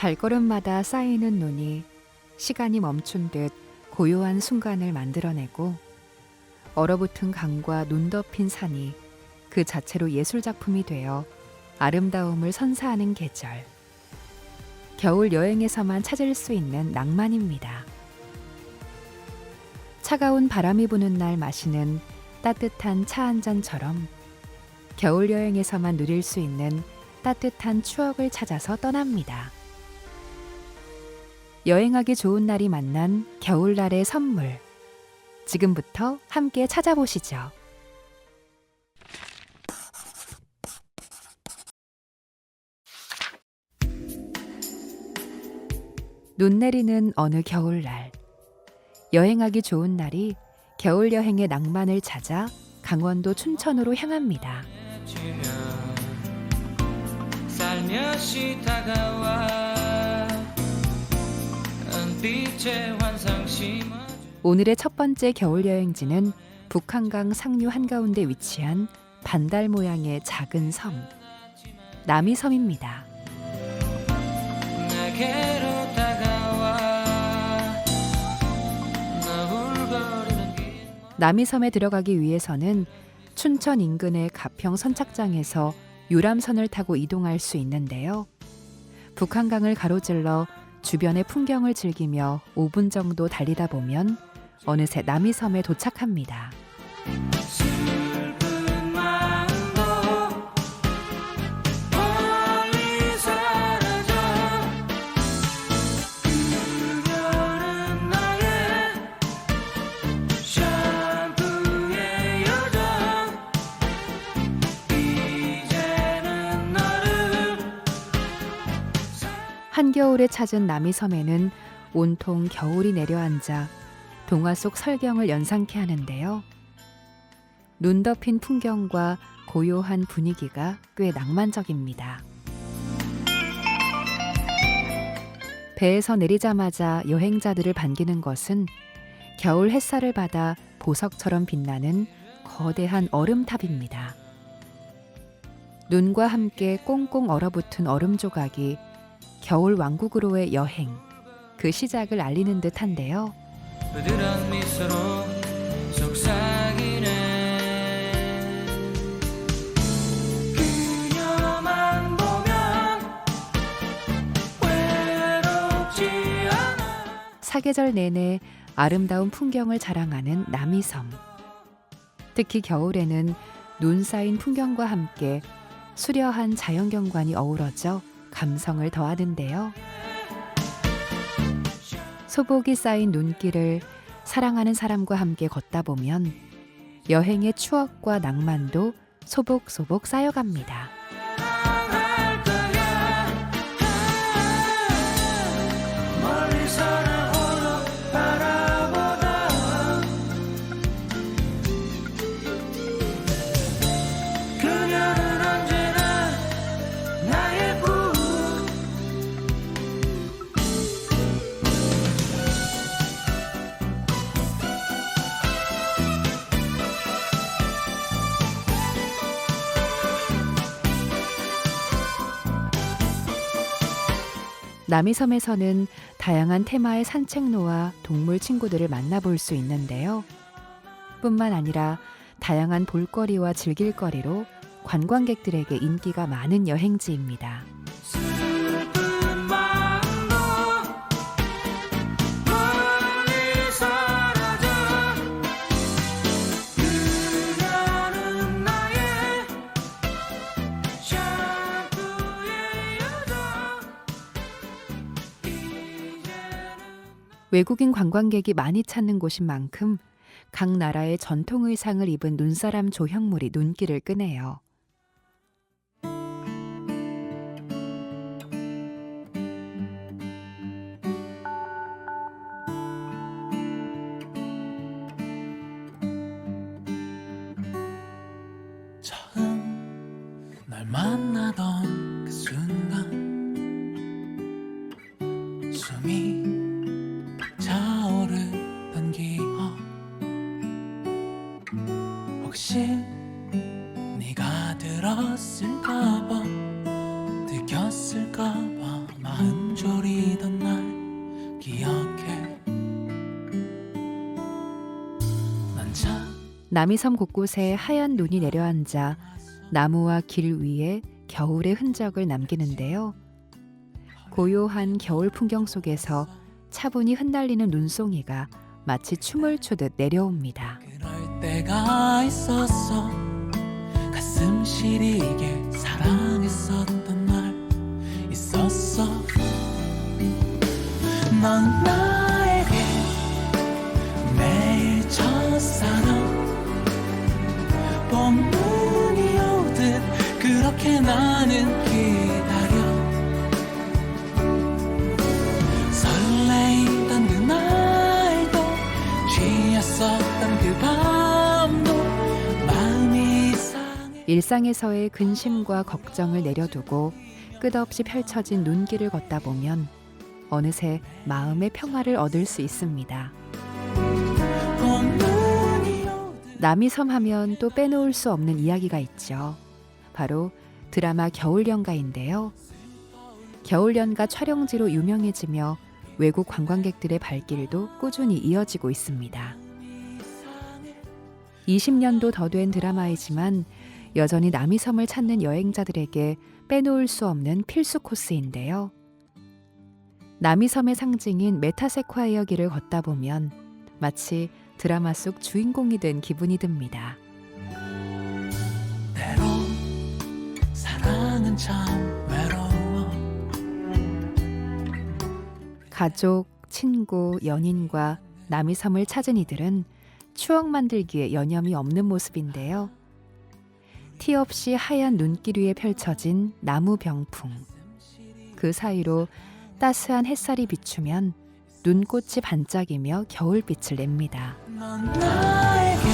발걸음마다 쌓이는 눈이 시간이 멈춘 듯 고요한 순간을 만들어내고 얼어붙은 강과 눈 덮인 산이 그 자체로 예술 작품이 되어 아름다움을 선사하는 계절. 겨울 여행에서만 찾을 수 있는 낭만입니다. 차가운 바람이 부는 날 마시는 따뜻한 차 한 잔처럼 겨울 여행에서만 누릴 수 있는 따뜻한 추억을 찾아서 떠납니다. 여행하기 좋은 날이 만난 겨울날의 선물. 지금부터 함께 찾아보시죠. 눈 내리는 어느 겨울날. 여행하기 좋은 날이 겨울 여행의 낭만을 찾아 강원도 춘천으로 향합니다. 살며시 다가와 오늘의 첫 번째 겨울 여행지는 북한강 상류 한가운데 위치한 반달 모양의 작은 섬 남이섬입니다. 남이섬에 들어가기 위해서는 춘천 인근의 가평 선착장에서 유람선을 타고 이동할 수 있는데요. 북한강을 가로질러 주변의 풍경을 즐기며 5분 정도 달리다 보면 어느새 남이섬에 도착합니다. 한겨울에 찾은 남이섬에는 온통 겨울이 내려앉아 동화 속 설경을 연상케 하는데요. 눈 덮인 풍경과 고요한 분위기가 꽤 낭만적입니다. 배에서 내리자마자 여행자들을 반기는 것은 겨울 햇살을 받아 보석처럼 빛나는 거대한 얼음탑입니다. 눈과 함께 꽁꽁 얼어붙은 얼음 조각이 겨울 왕국으로의 여행, 그 시작을 알리는 듯한데요. 부드러운 미소로 속삭이네 그녀만 보면 외롭지 않아 사계절 내내 아름다운 풍경을 자랑하는 남이섬. 특히 겨울에는 눈 쌓인 풍경과 함께 수려한 자연경관이 어우러져 감성을 더하는데요. 소복이 쌓인 눈길을 사랑하는 사람과 함께 걷다 보면 여행의 추억과 낭만도 소복소복 쌓여갑니다. 남이섬에서는 다양한 테마의 산책로와 동물 친구들을 만나볼 수 있는데요. 뿐만 아니라 다양한 볼거리와 즐길거리로 관광객들에게 인기가 많은 여행지입니다. 외국인 관광객이 많이 찾는 곳인 만큼 각 나라의 전통 의상을 입은 눈사람 조형물이 눈길을 끄네요. 만나던 알아들었을까봐 들켰을까봐 마음 졸이던 날 기억해 남이섬 곳곳에 하얀 눈이 내려앉아 나무와 길 위에 겨울의 흔적을 남기는데요. 고요한 겨울 풍경 속에서 차분히 흩날리는 눈송이가 마치 춤을 추듯 내려옵니다. 그럴 때가 있었어 가슴 시리게 사랑했었던 날 있었어. 넌 나에게 매일 첫사랑. 봄눈이 오듯 그렇게 나는 기 일상에서의 근심과 걱정을 내려두고 끝없이 펼쳐진 눈길을 걷다 보면 어느새 마음의 평화를 얻을 수 있습니다. 남이섬 하면 또 빼놓을 수 없는 이야기가 있죠. 바로 드라마 겨울연가인데요. 겨울연가 촬영지로 유명해지며 외국 관광객들의 발길도 꾸준히 이어지고 있습니다. 20년도 더 된 드라마이지만 여전히 남이섬을 찾는 여행자들에게 빼놓을 수 없는 필수 코스인데요. 남이섬의 상징인 메타세콰이어 길을 걷다 보면 마치 드라마 속 주인공이 된 기분이 듭니다. 때로 사랑은 참 외로워 가족, 친구, 연인과 남이섬을 찾은 이들은 추억 만들기에 여념이 없는 모습인데요. 티 없이 하얀 눈길 위에 펼쳐진 나무 병풍. 그 사이로 따스한 햇살이 비추면 눈꽃이 반짝이며 겨울빛을 냅니다. 넌 나에게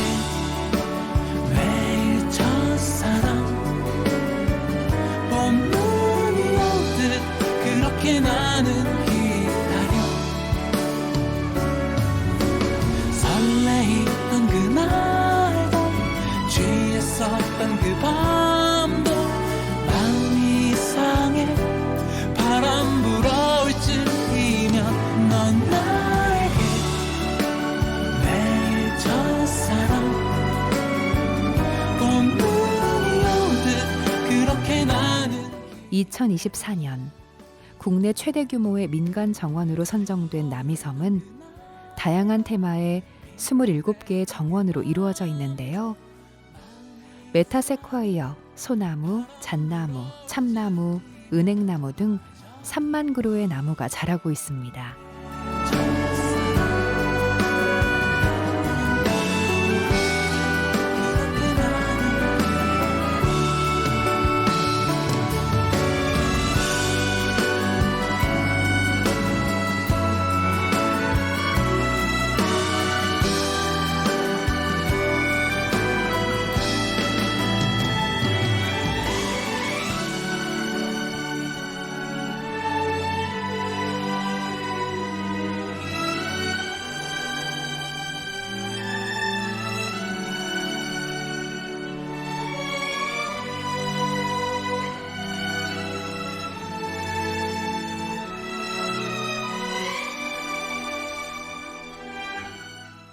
2024년 국내 최대 규모의 민간 정원으로 선정된 남이섬은 다양한 테마의 27개의 정원으로 이루어져 있는데요. 메타세콰이어, 소나무, 잣나무, 참나무, 은행나무 등 3만 그루의 나무가 자라고 있습니다.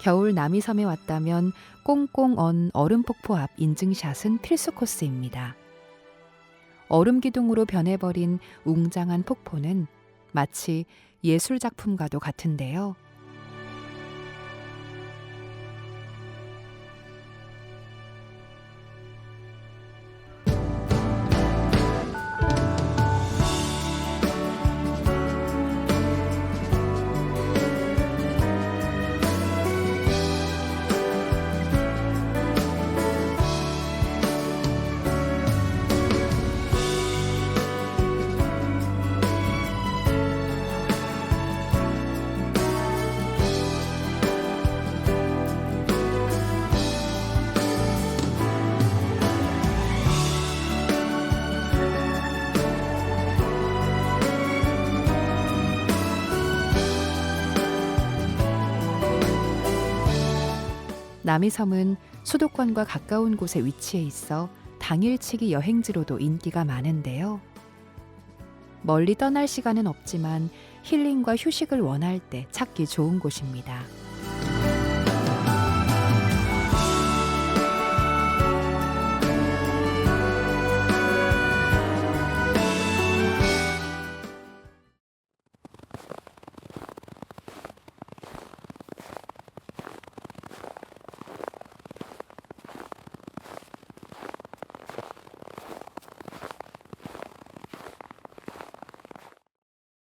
겨울 남이섬에 왔다면 꽁꽁 언 얼음 폭포 앞 인증샷은 필수 코스입니다. 얼음 기둥으로 변해버린 웅장한 폭포는 마치 예술 작품과도 같은데요. 남이섬은 수도권과 가까운 곳에 위치해 있어 당일치기 여행지로도 인기가 많은데요. 멀리 떠날 시간은 없지만 힐링과 휴식을 원할 때 찾기 좋은 곳입니다.